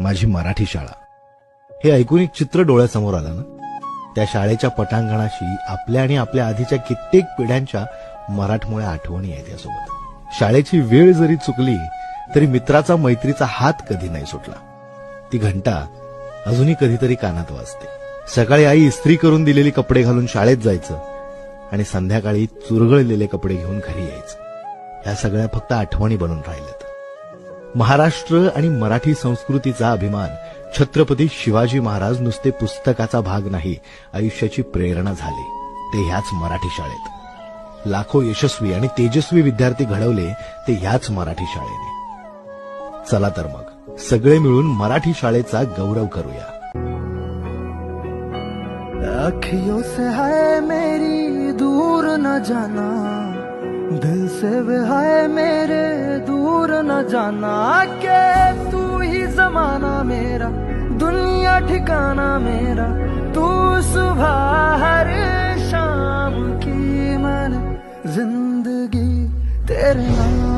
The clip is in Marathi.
माझी मराठी शाळा. हे ऐकून एक चित्र डोळ्यासमोर आलं ना? त्या शाळेच्या पटांगणाशी आपल्या आणि आपल्या आधीच्या कित्येक पिढ्यांच्या मराठमोळ्या आठवणी आहेत यासोबत. शाळेची वेळ जरी चुकली तरी मित्राचा मैत्रीचा हात कधी नाही सुटला. ती घंटा अजूनही कधीतरी कानात वाजते. सकाळी आई इस्त्री करून दिलेली कपडे घालून शाळेत जायचं आणि संध्याकाळी चुरगळलेले कपडे घेऊन घरी यायचं. ह्या सगळ्या फक्त आठवणी बनून राहिल्यात. महाराष्ट्र आणि मराठी संस्कृतीचा अभिमान. छत्रपती शिवाजी महाराज नुसते पुस्तकाचा भाग नाही आयुष्याची प्रेरणा झाली. ते ह्याच मराठी शाळेत. लाखो यशस्वी आणि तेजस्वी विद्यार्थी घडवले ते ह्याच मराठी शाळेने. चला तर मग सगळे मिळून मराठी शाळेचा गौरव करूया. अखियों से है मेरी दूर न जाना. दिल से है मेरे जाना के तू ही जमाना मेरा, दुनिया ठिकाना मेरा। तू सुबह हर शाम की मन, ज़िंदगी तेरे नाम।